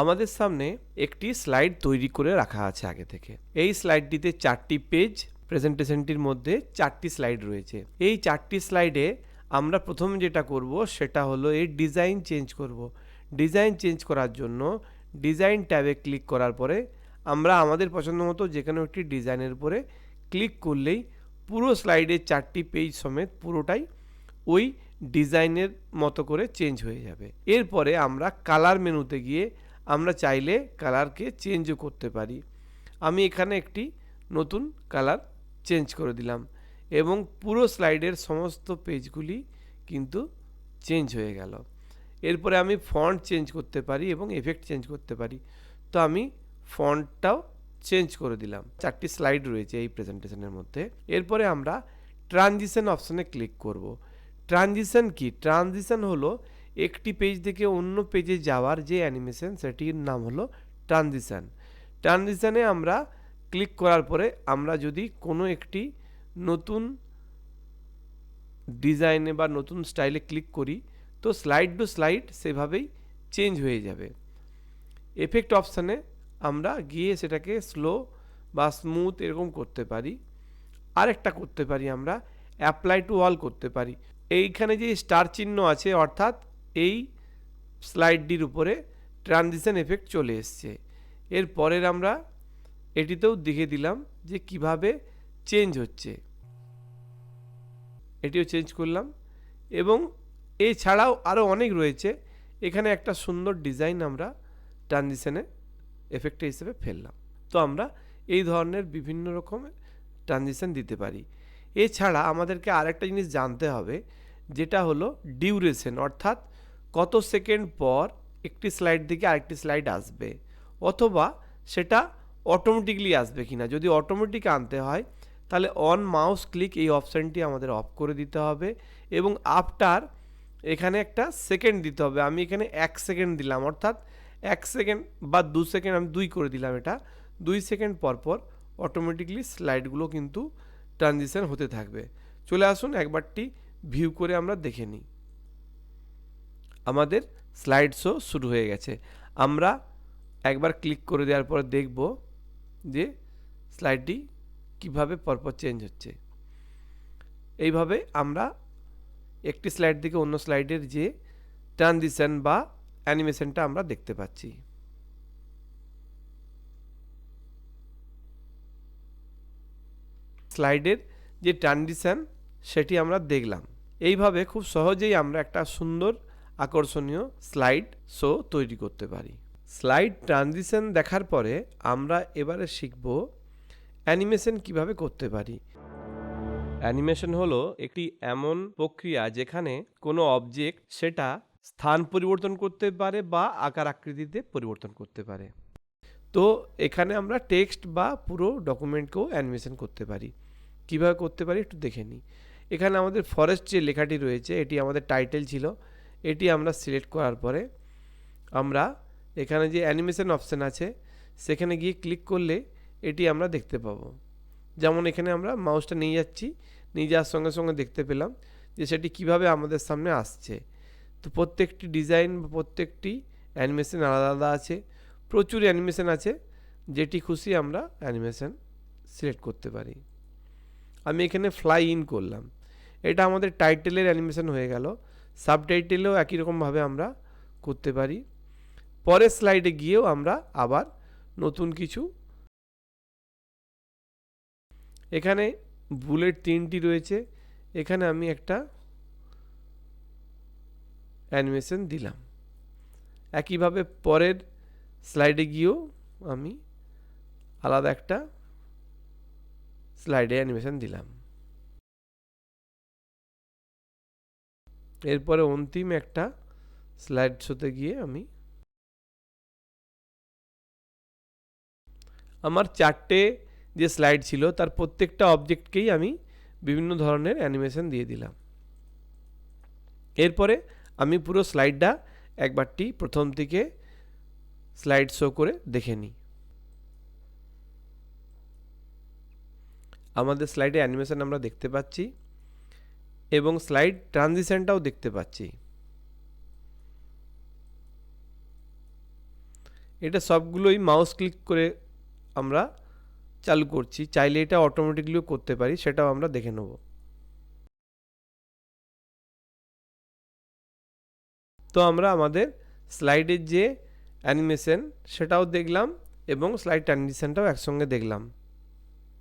আমাদের সামনে একটি স্লাইড তৈরি করে রাখা আছে আগে থেকে। এই স্লাইডটিতে চারটি পেজ, প্রেজেন্টেশনটির মধ্যে চারটি স্লাইড রয়েছে। এই চারটি স্লাইডে আমরা প্রথম যেটা করব সেটা হলো এই ডিজাইন চেঞ্জ করব। ডিজাইন চেঞ্জ করার জন্য ডিজাইন ট্যাবে ক্লিক করার পরে আমরা আমাদের পছন্দ মতো যে কোনো একটি ডিজাইনের উপরে ক্লিক করলেই পুরো স্লাইডের চারটি পেজ সমেত পুরোটাই ওই ডিজাইনের মতো করে চেঞ্জ হয়ে যাবে। এরপরে আমরা কালার মেনুতে গিয়ে আমরা চাইলে কালারকে চেঞ্জও করতে পারি। আমি এখানে একটি নতুন কালার চেঞ্জ করে দিলাম এবং পুরো স্লাইডের সমস্ত পেজগুলি কিন্তু চেঞ্জ হয়ে গেল। এরপরে আমি ফন্ট চেঞ্জ করতে পারি এবং এফেক্ট চেঞ্জ করতে পারি। তো আমি ফন্টটাও চেঞ্জ করে দিলাম। চারটি স্লাইড রয়েছে এই প্রেজেন্টেশনের মধ্যে। এরপরে আমরা ট্রানজিশন অপশনে ক্লিক করব। ট্রানজিশন কি? ট্রানজিশন হলো একটি পেজ থেকে অন্য পেজে যাওয়ার যে অ্যানিমেশন সেটির নাম হলো ট্রানজিশন ট্রানজিশনে আমরা ক্লিক করার পরে আমরা যদি কোনো একটি নতুন ডিজাইনে বা নতুন স্টাইলে ক্লিক করি, তো স্লাইড টু স্লাইড সেভাবেই চেঞ্জ হয়ে যাবে। এফেক্ট অপশানে আমরা গিয়ে সেটাকে স্লো বা স্মুথ এরকম করতে পারি। আরেকটা করতে পারি আমরা অ্যাপ্লাই টু অল করতে পারি। এইখানে যে স্টার চিহ্ন আছে, অর্থাৎ এই স্লাইডটির উপরে ট্রানজিশন এফেক্ট চলে এসছে। এর পরের আমরা এটিতেও দেখে দিলাম যে কীভাবে চেঞ্জ হচ্ছে। এটিও চেঞ্জ করলাম এবং এছাড়াও আরও অনেক রয়েছে। এখানে একটা সুন্দর ডিজাইন আমরা ট্রানজিশনে এফেক্ট হিসেবে ফেললাম। তো আমরা এই ধরনের বিভিন্ন রকমের ট্রানজিশন দিতে পারি। এছাড়া আমাদেরকে আরেকটা জিনিস জানতে হবে, যেটা হলো ডিউরেশন, অর্থাৎ কত সেকেন্ড পর একটি স্লাইড থেকে আরেকটি স্লাইড আসবে, অথবা সেটা অটোমেটিকলি আসবে কিনা। যদি অটোমেটিক আনতে হয়, তাহলে অন মাউস ক্লিক এই অপশানটি আমাদের অফ করে দিতে হবে এবং আফটার এখানে একটা সেকেন্ড দিতে হবে। আমি এখানে এক সেকেন্ড দিলাম, অর্থাৎ এক সেকেন্ড বা দু সেকেন্ড আমি দুই করে দিলাম এটা। দুই সেকেন্ড পর পর অটোমেটিকলি স্লাইডগুলো কিন্তু ট্রানজিশন হতে থাকবে। চলে আসুন একবারটি ভিউ করে আমরা দেখে নিই। আমাদের স্লাইড শো শুরু হয়ে গেছে। আমরা একবার ক্লিক করে দেওয়ার পর দেখব যে স্লাইডটি কীভাবে পরপর চেঞ্জ হচ্ছে। এইভাবে আমরা একটি স্লাইড থেকে অন্য স্লাইডের যে ট্রানজিশন বা অ্যানিমেশনটা আমরা দেখতে পাচ্ছি। স্লাইডের যে ট্রানজিশন সেটি আমরা দেখলাম। এইভাবে খুব সহজেই আমরা একটা সুন্দর আকর্ষণীয় স্লাইড শো তৈরি করতে পারি। স্লাইড ট্রানজিশন দেখার পরে আমরা এবারে শিখব অ্যানিমেশন কীভাবে করতে পারি। অ্যানিমেশন হলো একটি এমন প্রক্রিয়া যেখানে কোনো অবজেক্ট সেটা স্থান পরিবর্তন করতে পারে বা আকার আকৃতিতে পরিবর্তন করতে পারে। তো এখানে আমরা টেক্সট বা পুরো ডকুমেন্টকেও অ্যানিমেশন করতে পারি। কীভাবে করতে পারি একটু দেখে নিই। এখানে আমাদের ফরেস্ট যে লেখাটি রয়েছে, এটি আমাদের টাইটেল ছিল। এটি আমরা সিলেক্ট করার পরে আমরা এখানে যে অ্যানিমেশন অপশান আছে, সেখানে গিয়ে ক্লিক করলে এটি আমরা দেখতে পাবো। যেমন এখানে আমরা মাউসটা নিয়ে যাচ্ছি, নিয়ে যাওয়ার সঙ্গে সঙ্গে দেখতে পেলাম যে সেটি কীভাবে আমাদের সামনে আসছে। তো প্রত্যেকটি ডিজাইন বা প্রত্যেকটি অ্যানিমেশন আলাদা আলাদা আছে, প্রচুর অ্যানিমেশন আছে, যেটি খুশি আমরা অ্যানিমেশন সিলেক্ট করতে পারি। আমি এখানে ফ্লাই ইন করলাম। এটা আমাদের টাইটেলের অ্যানিমেশন হয়ে গেল। সাবটাইটেলেও একই রকমভাবে আমরা করতে পারি। পরের স্লাইডে গিয়েও আমরা আবার নতুন কিছু। এখানে বুলেট তিনটি রয়েছে। এখানে আমি একটা অ্যানিমেশন দিলাম। একইভাবে পরের স্লাইডে গিয়েও আমি আলাদা একটা স্লাইডে অ্যানিমেশন দিলাম। এরপরে অন্তিম একটা স্লাইড শোতে গিয়ে আমি আমার চারটে যে স্লাইড ছিল, তার প্রত্যেকটা অবজেক্টকেই আমি বিভিন্ন ধরনের অ্যানিমেশন দিয়ে দিলাম। এরপরে আমি পুরো স্লাইডটা একবারটি প্রথম থেকে স্লাইড শো করে দেখে নিই। আমাদের স্লাইডে অ্যানিমেশন আমরা দেখতে পাচ্ছি। এবং স্লাইড ট্রানজিশনটাও দেখতে পাচ্ছি। এটা সবগুলোই মাউস ক্লিক করে আমরা চালু করছি। চাইলে এটা অটোমেটিকলিও করতে পারি, সেটাও আমরা দেখে নেব। তো আমরা আমাদের স্লাইডের যে অ্যানিমেশন সেটাও দেখলাম এবং স্লাইড ট্রানজিশনটাও একসঙ্গে দেখলাম।